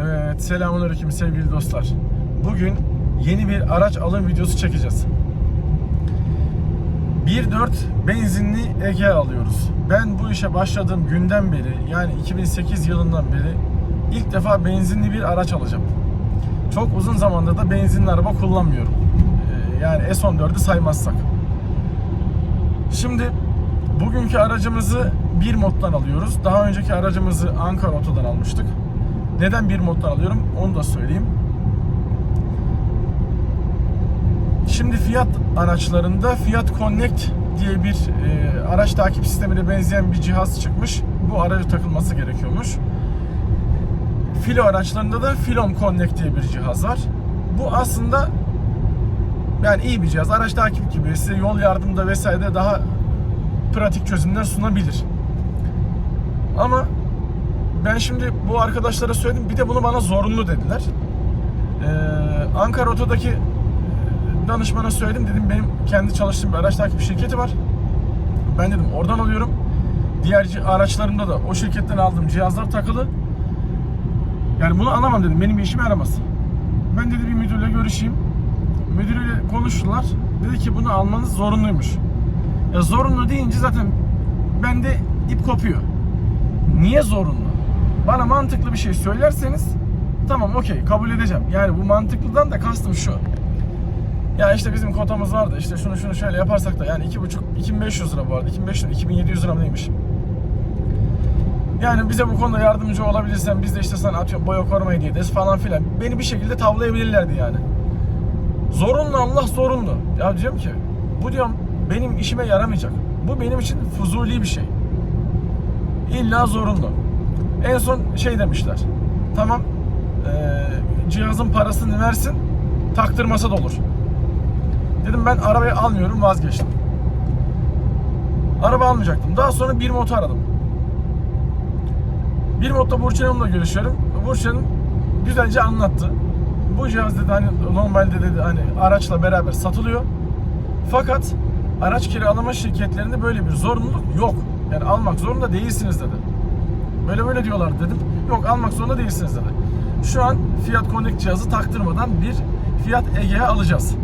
Evet, selamünaleyküm sevgili dostlar. Bugün yeni bir araç alım videosu çekeceğiz. 1.4 benzinli Ege alıyoruz. Ben bu işe başladığım günden beri, yani 2008 yılından beri ilk defa benzinli bir araç alacağım. Çok uzun zamandır da benzinli araba kullanmıyorum. Ee, Yani S14'ü saymazsak. Şimdi bugünkü aracımızı bir moddan alıyoruz. Daha önceki aracımızı Ankara Oto'dan almıştık. Neden bir moddan alıyorum onu da söyleyeyim. Şimdi Fiat araçlarında Fiat Connect diye bir e, araç takip sistemine benzeyen bir cihaz çıkmış. Bu araca takılması gerekiyormuş. Filo araçlarında da Filom Connect diye bir cihaz var. Bu aslında yani iyi bir cihaz. Araç takip gibi size yol yardımında vesaire daha pratik çözümler sunabilir. Ama ben şimdi bu arkadaşlara söyledim. Bir de bunu bana zorunlu dediler. Ee, Ankara Oto'daki danışmana söyledim. Dedim benim kendi çalıştığım bir araç takip şirketi var. Ben dedim oradan alıyorum. Diğer araçlarımda da o şirketten aldığım cihazlar takılı. Yani bunu alamam dedim. Benim bir işime yaramaz. Ben dedi bir müdürle görüşeyim. Müdürüyle konuştular. Dedi ki bunu almanız zorunluymuş. Ya zorunlu deyince zaten bende ip kopuyor. Niye zorunlu? Bana mantıklı bir şey söylerseniz tamam okey kabul edeceğim. Yani bu mantıklıdan da kastım şu. Ya işte bizim kotamız vardı işte şunu şunu şöyle yaparsak da yani 2,5 2500 lira bu arada 2500 lira 2700 lira neymiş? Yani bize bu konuda yardımcı olabilirsen biz de işte sana atıyorum boya koruma hediye ederiz falan filan. Beni bir şekilde tavlayabilirlerdi yani. Zorunlu Allah zorunlu. Ya diyorum ki bu diyorum benim işime yaramayacak. Bu benim için fuzuli bir şey. İlla zorunlu. En son şey demişler. Tamam eee, cihazın parasını versin taktırmasa da olur. Dedim ben arabayı almıyorum vazgeçtim. Araba almayacaktım. Daha sonra bir motor aradım. Bir modda Burç Hanım'la görüşüyorum. Burç Hanım güzelce anlattı. Bu cihaz dedi hani normalde dedi hani araçla beraber satılıyor. Fakat araç kiralama şirketlerinde böyle bir zorunluluk yok. Yani almak zorunda değilsiniz dedi. Böyle böyle diyorlar dedim. Yok almak zorunda değilsiniz dedi. Şu an Fiat Connect cihazı taktırmadan bir Fiat Egea alacağız.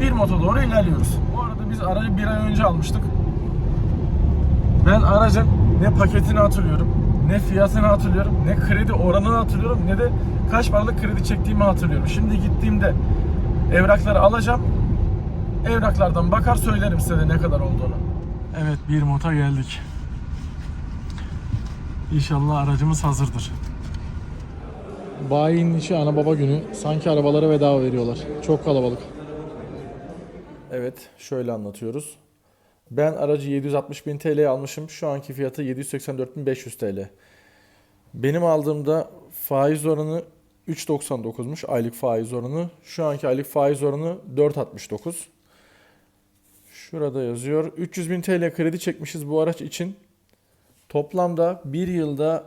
Bir moto doğru ilerliyoruz. Bu arada biz aracı bir ay önce almıştık. Ben aracın ne paketini hatırlıyorum, ne fiyatını hatırlıyorum, ne kredi oranını hatırlıyorum, ne de kaç paralık kredi çektiğimi hatırlıyorum. Şimdi gittiğimde evrakları alacağım. Evraklardan bakar söylerim size ne kadar olduğunu. Evet bir mota geldik. İnşallah aracımız hazırdır. Bayinin içi ana baba günü. Sanki arabalara veda veriyorlar. Çok kalabalık. Evet, şöyle anlatıyoruz. Ben aracı 760 bin TL'ye almışım. Şu anki fiyatı 784.500 TL. Benim aldığımda faiz oranı 3.99'muş aylık faiz oranı. Şu anki aylık faiz oranı 4.69. Şurada yazıyor. 300 bin TL kredi çekmişiz bu araç için. Toplamda bir yılda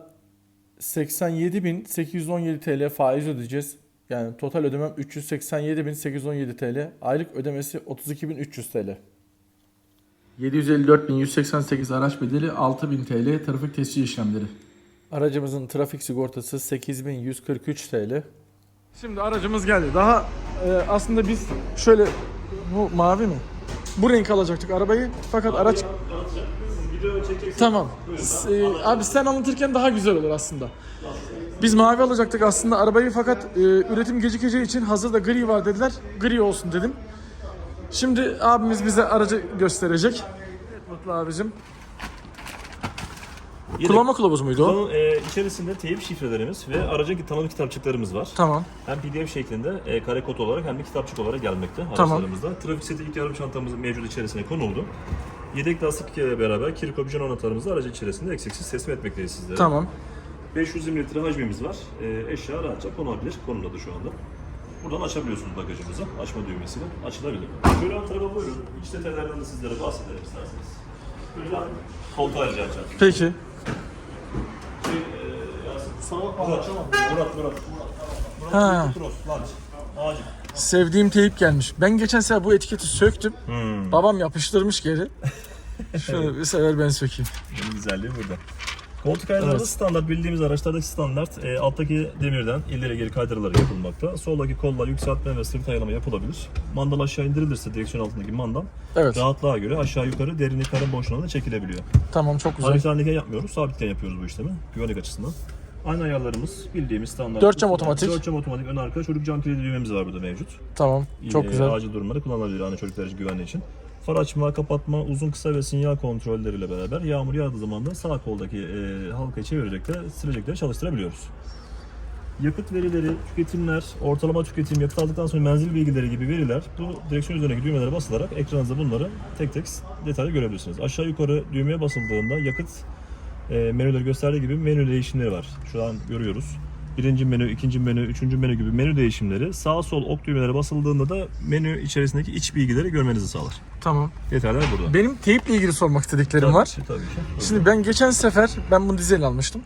87.817 TL faiz ödeyeceğiz. Yani total ödemem 387.817 TL. Aylık ödemesi 32.300 TL. 754.188 araç bedeli 6.000 TL trafik tescil işlemleri. Aracımızın trafik sigortası 8.143 TL. Şimdi aracımız geldi. Daha e, aslında biz şöyle bu mavi mi? Bu renk alacaktık arabayı. Fakat araç Tamam. S- e, abi sen anlatırken daha güzel olur aslında. Biz mavi alacaktık aslında arabayı fakat e, üretim gecikeceği için hazırda gri var dediler. Gri olsun dedim. Şimdi abimiz bize aracı gösterecek. Evet Mutlu abicim. Yedek Kullanma kılavuzu muydu o? E, içerisinde teyip şifrelerimiz ve aracın tanımlı kitapçıklarımız var. Tamam. Hem PDF şeklinde e, kare kod olarak hem de kitapçık olarak gelmekte Tamam. araçlarımızda. Trafik seti ilk yardım çantamız mevcut içerisine konuldu. Yedek lastik ile beraber kirko bijon anahtarımızı aracın içerisinde eksiksiz teslim etmekteyiz sizlere. Tamam. 520 litre hacmimiz var. E, eşya rahatça konulabilir konumdadır şu anda. Buradan açabiliyorsunuz bagajımızı. Açma düğmesiyle açılabilir. Şöyle alt tarafa buyurun. İç detaylardan da sizlere bahsedelim isterseniz. Böyle koltuğa rica edeceğim. Peki. Şey, e, Yasin. Murat, Murat, Murat. Ha. Tros, lunch. Ağacım. Sevdiğim teyip gelmiş. Ben geçen sefer bu etiketi söktüm. Babam yapıştırmış geri. Şöyle bir sefer ben sökeyim. Bunun güzelliği burada. Koltuk ayarlarımız Evet. standart bildiğimiz araçlardaki standart. E, alttaki demirden ileri geri kaydırılarak yapılmakta. Soldaki kollar yükseltme ve sırt ayarlama yapılabilir. Mandal aşağı indirilirse direksiyon altındaki mandal Evet. rahatlığa göre aşağı yukarı derinlik karın boşluğuna da çekilebiliyor. Tamam çok güzel. Hareketlenirken yapmıyoruz, sabitken yapıyoruz bu işlemi güvenlik açısından. Aynı ayarlarımız bildiğimiz standart. Dört cam otomatik. 4 cam otomatik ön arka çocuk cam kilidi düğmemiz var burada mevcut. Tamam. Çok Ee, güzel. Acil durumlarda kullanılabilir hani çocuklar için güvenliği için. Far açma, kapatma, uzun kısa ve sinyal kontrolleriyle beraber yağmur yağdığı zaman da sağ koldaki e, halkayı çevirecekler, silecekleri çalıştırabiliyoruz. Yakıt verileri, tüketimler, ortalama tüketim, yakıt aldıktan sonra menzil bilgileri gibi veriler bu direksiyon üzerindeki düğmelere basılarak ekranınızda bunları tek tek detaylı görebilirsiniz. Aşağı yukarı düğmeye basıldığında yakıt e, menüleri gösterdiği gibi menü değişimleri var. Şu an görüyoruz. Birinci menü, ikinci menü, üçüncü menü gibi menü değişimleri sağ sol ok düğmelere basıldığında da menü içerisindeki iç bilgileri görmenizi sağlar. Tamam. Detaylar burada. Benim teyiple ilgili sormak istediklerim Tabii var. ki, tabii ki. Şimdi ben geçen sefer ben bunu dizel almıştım.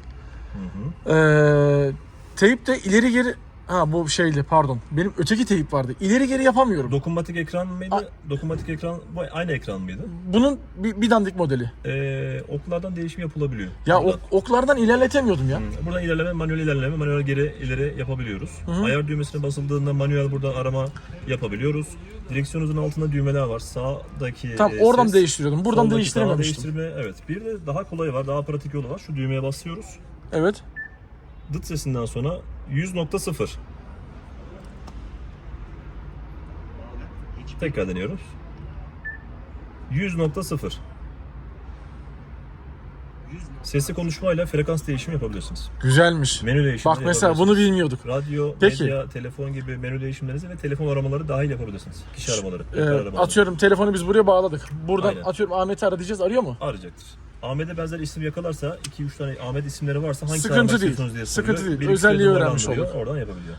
Hı hı. Ee, teyip de ileri geri ha bu şeyli pardon. Benim öteki teyip vardı. İleri geri yapamıyorum. Dokunmatik ekran mıydı? A- Dokunmatik ekran bu aynı ekran mıydı? Bunun bir, bir dandik modeli. Ee, oklardan değişim yapılabiliyor. Ya Buradan. ok- oklardan ilerletemiyordum ya. Hı, Buradan ilerleme, manuel ilerleme, manuel geri ileri yapabiliyoruz. Ayar düğmesine basıldığında manuel buradan arama yapabiliyoruz. Direksiyonunuzun altında düğmeler var. Sağdaki Tam e, oradan ses, değiştiriyordum. Buradan soldaki değiştirememiştim. sağa değiştirme, evet. Bir de daha kolay var, daha pratik yolu var. Şu düğmeye basıyoruz. Evet. Dıt sesinden sonra 100.0. Tekrar deniyoruz. 100.0. Sesli konuşmayla frekans değişimi yapabilirsiniz. Güzelmiş. Menü değişimi Bak mesela bunu bilmiyorduk. Radyo, Peki. medya, telefon gibi menü değişimlerinizi ve telefon aramaları dahil yapabilirsiniz. Kişi aramaları, Ee, aramaları. atıyorum telefonu biz buraya bağladık. Buradan Aynen. atıyorum Ahmet'i ara diyeceğiz. Arıyor mu? Arayacaktır. Ahmet'e benzer isim yakalarsa, 2-3 tane Ahmet isimleri varsa hangi Sıkıntı değil. diye Sıkıntı soruyor. değil. Bir iki Özelliği öğrenmiş numaralandırıyor, olduk. Oradan yapabiliyor.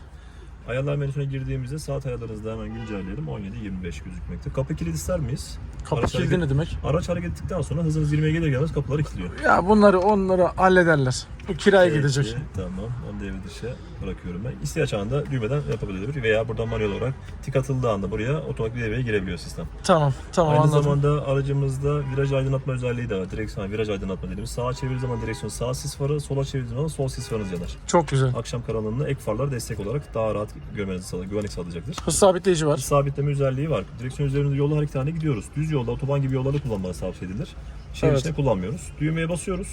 Ayarlar menüsüne girdiğimizde saat ayarlarınızı da hemen güncelleyelim. 17.25 gözükmekte. Kapı kilit ister miyiz? Kapı Araç kilidi hareket- ne demek? Araç hareket ettikten sonra hızınız 20'ye gelir gelmez kapıları kilitliyor. Ya bunları onları hallederler. Bu kiraya Peki, gidecek. Tamam. Onu devre dışı bırakıyorum ben. İhtiyaç anında düğmeden yapabilir veya buradan manuel olarak tik atıldığı anda buraya otomatik devreye girebiliyor sistem. Tamam tamam Aynı anladım. zamanda aracımızda viraj aydınlatma özelliği de var. Direksiyon viraj aydınlatma dediğimiz. Sağa çevirdiği zaman direksiyon sağ sis farı, sola çevirdiği zaman sol sis farınız yanar. Çok güzel. Akşam karanlığında ek farlar destek olarak daha rahat görmenizi sağlar, güvenlik sağlayacaktır. Hız sabitleyici var. Sabitleme özelliği var. Direksiyon üzerinde yolda hareket gidiyoruz. Düz yolda, otoban gibi yollarda kullanmanız tavsiye edilir. Şehir Evet. içinde kullanmıyoruz. Düğmeye basıyoruz.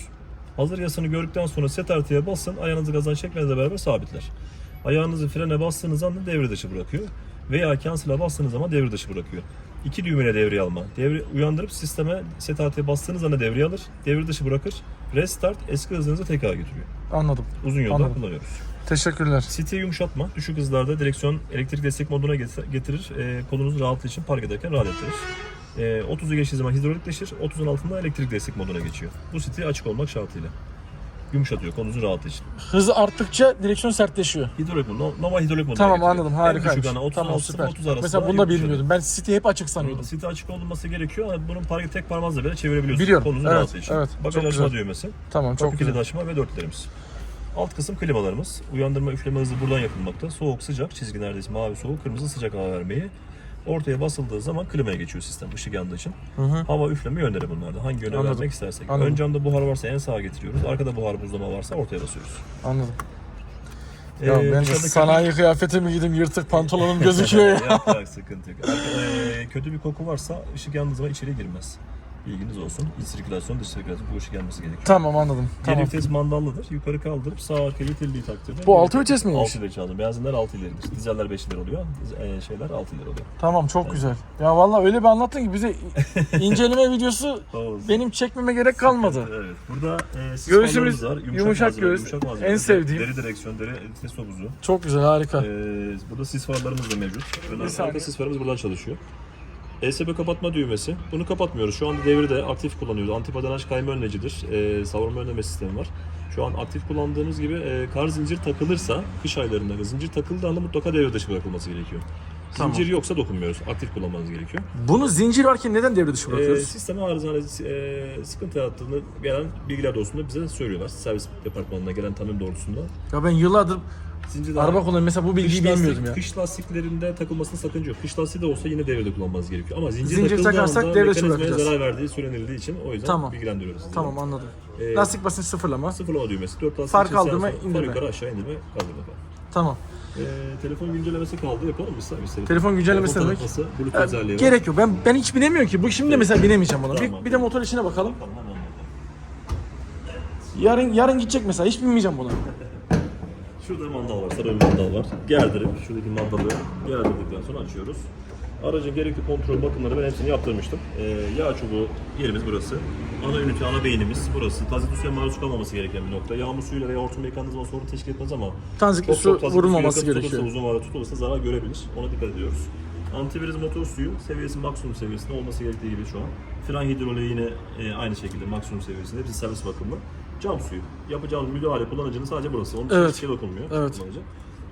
Hazır yasını gördükten sonra set artıya basın. Ayağınızı gazdan çekmenizle beraber sabitler. Ayağınızı frene bastığınız anda devre dışı bırakıyor. Veya cancel'a bastığınız zaman devre dışı bırakıyor. İki düğmeyle devreye alma. Devre uyandırıp sisteme set artıya bastığınız anda devreye alır. Devre dışı bırakır. Restart eski hızınızı tekrar götürüyor. Anladım. Uzun yolda Anladım. kullanıyoruz. Teşekkürler. Siteyi yumuşatma. Düşük hızlarda direksiyon elektrik destek moduna getir- getirir. E, kolunuz rahatlığı için park ederken rahat ettirir. E, 30'u geçtiği zaman hidrolikleşir. 30'un altında elektrik destek moduna geçiyor. Bu site açık olmak şartıyla. Yumuşatıyor kolunuzun rahatlığı için. Hızı arttıkça direksiyon sertleşiyor. Hidrolik modu, no- normal hidrolik moduna Tamam getiriyor. anladım En harikaymış. düşük hani 30 Tamam süper. 30 arası Mesela bunu da yumuşatıyor. bilmiyordum. Ben City hep açık sanıyordum. Site açık olması gerekiyor ama bunun parkı tek parmağınızla bile çevirebiliyorsunuz. Biliyorum. Kolunuzun Evet, rahatlığı için. evet. Bagaj Çok açma güzel. düğmesi. Tamam çok Kapı kilidi güzel. açma ve dörtlerimiz. Alt kısım klimalarımız. Uyandırma üfleme hızı buradan yapılmakta. Soğuk sıcak çizgi neredeyse mavi soğuk kırmızı sıcak hava vermeyi. Ortaya basıldığı zaman klimaya geçiyor sistem ışık yandığı için. Hı hı. Hava üfleme yönleri bunlarda. Hangi yöne Anladım. vermek istersek. Anladım. Ön camda buhar varsa en sağa getiriyoruz. Arkada buhar buzlama varsa ortaya basıyoruz. Anladım. Ya Ee, ben de dışarıda sanayi kıyafetimi giydim yırtık pantolonum gözüküyor ya. yok yok sıkıntı yok. Ee, kötü bir koku varsa ışık yandığı zaman içeri girmez. Bilginiz olsun. İç sirkülasyon, dış sirkülasyon bu ışık yanması gerekiyor. tamam anladım. Geri Tamam. vites mandallıdır. Yukarı kaldırıp sağ arka itildiği takdirde. Bu altı vites miymiş? 6 ileri lazım. Benzinler 6 ileridir. Dizeller 5 ileri oluyor. Diz- e, şeyler 6 ileri oluyor. Tamam çok güzel. Ya vallahi öyle bir anlattın ki bize inceleme videosu benim çekmeme gerek kalmadı. Evet. Burada e, Göğsümüz var. yumuşak malzeme, göğüs. yumuşak malzeme. En sevdiğim. Deri direksiyon, deri vites topuzu. Çok güzel harika. Ee, burada sis farlarımız da mevcut. Ön arka saniye. sis farımız buradan çalışıyor. ESP kapatma düğmesi. Bunu kapatmıyoruz. Şu anda devirde aktif kullanıyoruz. Antipadanaj kayma önlecidir. Ee, savrulma önleme sistemi var. Şu an aktif kullandığımız gibi e, kar zincir takılırsa, kış aylarında zincir takıldığı anda mutlaka devre dışı bırakılması gerekiyor. Tamam. Zincir yoksa dokunmuyoruz. Aktif kullanmanız gerekiyor. Bunu zincir varken neden devre dışı bırakıyoruz? sisteme arızane e, sıkıntı yarattığını gelen bilgiler doğrultusunda bize söylüyorlar. Servis departmanına gelen tanım doğrultusunda. Ya ben yıllardır Zincir araba kullanıyorum. Mesela bu bilgiyi lastik- bilmiyordum ya. kış lastiklerinde takılmasına sakınca yok. Kış lastiği de olsa yine devrede kullanmanız gerekiyor. Ama zincir, Zincir takarsak devre dışı bırakacağız. zarar verdiği söylenildiği için o yüzden Tamam. bilgilendiriyoruz sizi. Tamam anladım. Ee, Lastik basınç sıfırlama. Sıfırlama düğmesi, 4 lastik Far kaldırma, indirme. Far yukarı aşağı indirme, kaldırma. Tamam. Ee, telefon güncellemesi kaldı. Yapalım mı ister misiniz? Telefon güncellemesi Telefon demek? tanıtması, Bluetooth özelliği var. gerek yok. Ben ben hiç binemiyorum ki. Bu şimdi de mesela binemeyeceğim buna. Tamam. Bir, bir de motor içine bakalım. Tamam, anladım. Yarın yarın gidecek mesela. Hiç binmeyeceğim buna. Şurada mandal var, sarı bir mandal var. Gerdirip şuradaki mandalı gerdirdikten sonra açıyoruz. Aracın gerekli kontrol bakımları ben hepsini yaptırmıştım. Ee, yağ çubuğu yerimiz burası. Ana ünite, ana beynimiz burası. Tazyikli suya maruz kalmaması gereken bir nokta. Yağmur suyuyla veya hortum mekanizma sorun teşkil etmez ama Tanzikli çok su tazyikli vurulmaması gerekiyor. uzun vade tutulursa zarar görebilir. Ona dikkat ediyoruz. Antiviriz motor suyu seviyesi maksimum seviyesinde olması gerektiği gibi şu an. Fren hidroliği yine e, aynı şekilde maksimum seviyesinde. Hepsi servis bakımı. Cam suyu. Yapacağımız müdahale kullanıcının sadece burası. Onun için Evet. hiçbir şey dokunmuyor. Evet. kullanıcı.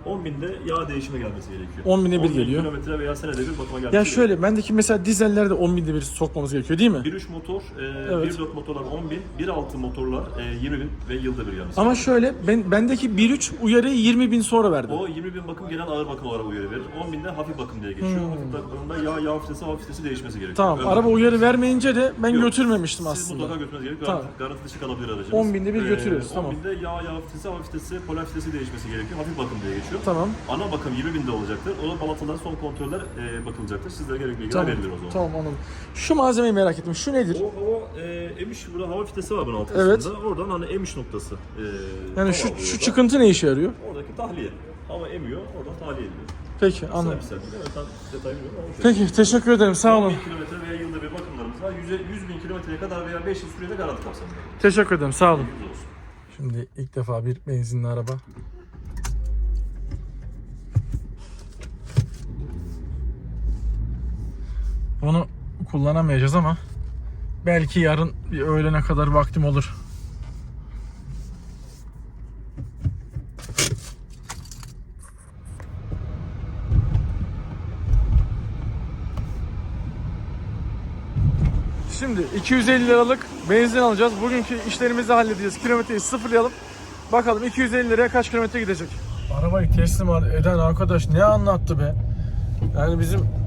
10 binde yağ değişime gelmesi gerekiyor. 10 binde bir 10.000 geliyor. kilometre veya senede bir bakıma gelmesi Ya şöyle bendeki mesela dizellerde 10 binde bir sokmamız gerekiyor değil mi? 1.3 motor, e, Evet. 1.4 motorlar 10 bin, 1.6 motorlar e, 20 bin ve yılda bir gelmesi Ama şöyle ben bendeki 1.3 uyarıyı 20 bin sonra verdi. O 20 bin bakım genel ağır bakım olarak uyarı verir. 10 binde hafif bakım diye geçiyor. Hafif bakımda yağ, yağ filtresi, hava filtresi değişmesi gerekiyor. Hmm. Tamam. Ön araba uyarı vermeyince de ben Yok. götürmemiştim Siz aslında. mutlaka götürmeniz gerekiyor. Tamam. Garanti, garanti dışı kalabilir aracınız. 10 binde bir götürüyoruz, 10 tamam. binde yağ, yağ filtresi, hava filtresi, polar filtresi değişmesi gerekiyor. Hafif bakım diye geçiyor. Tamam. Ana bakım 20 binde olacaktır. O da balataların son kontroller e, bakılacaktır. Sizlere gerekli bilgiler Tamam. verilir o zaman. Tamam anladım. Şu malzemeyi merak ettim. Şu nedir? O hava e, emiş, burada hava filtresi var bunun alt Evet. kısmında. Oradan hani emiş noktası. E, Yani şu şu çıkıntı ne işe yarıyor? Oradaki tahliye. Hava emiyor, oradan tahliye ediliyor. Peki anladım. Peki teşekkür ederim. Sağ 10 olun. bin kilometre veya yılda bir bakımlarımız var. 100, 100 bin kilometreye kadar veya 5 yıl sürede garanti kapsamında. Teşekkür ederim. Sağ olun. Şimdi ilk defa bir benzinli araba. Bunu kullanamayacağız ama belki yarın bir öğlene kadar vaktim olur. Şimdi 250 liralık benzin alacağız. Bugünkü işlerimizi halledeceğiz. Kilometreyi sıfırlayalım. Bakalım 250 liraya kaç kilometre gidecek. Arabayı teslim eden arkadaş ne anlattı be? Yani bizim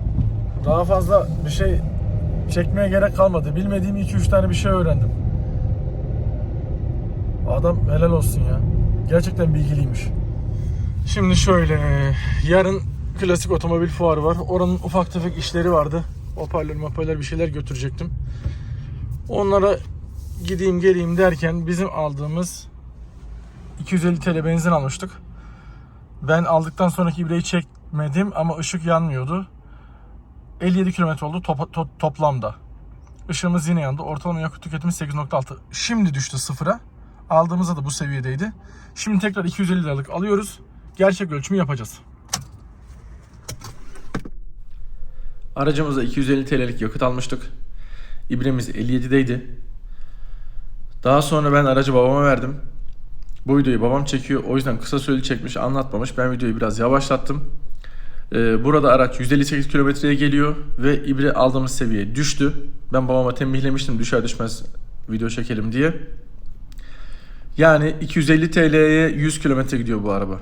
daha fazla bir şey çekmeye gerek kalmadı. Bilmediğim 2-3 tane bir şey öğrendim. Adam helal olsun ya. Gerçekten bilgiliymiş. Şimdi şöyle yarın klasik otomobil fuarı var. Oranın ufak tefek işleri vardı. Hoparlör hoparlör bir şeyler götürecektim. Onlara gideyim geleyim derken bizim aldığımız 250 TL benzin almıştık. Ben aldıktan sonraki ibreyi çekmedim ama ışık yanmıyordu. 57 kilometre oldu topa- to- toplamda. Işığımız yine yandı. Ortalama yakıt tüketimi 8.6. Şimdi düştü sıfıra. Aldığımızda da bu seviyedeydi. Şimdi tekrar 250 liralık alıyoruz. Gerçek ölçümü yapacağız. Aracımıza 250 TL'lik yakıt almıştık. İbremiz 57'deydi. Daha sonra ben aracı babama verdim. Bu videoyu babam çekiyor. O yüzden kısa süreli çekmiş, anlatmamış. Ben videoyu biraz yavaşlattım. Ee, burada araç 158 kilometreye geliyor ve ibre aldığımız seviye düştü. Ben babama tembihlemiştim düşer düşmez video çekelim diye. Yani 250 TL'ye 100 kilometre gidiyor bu araba.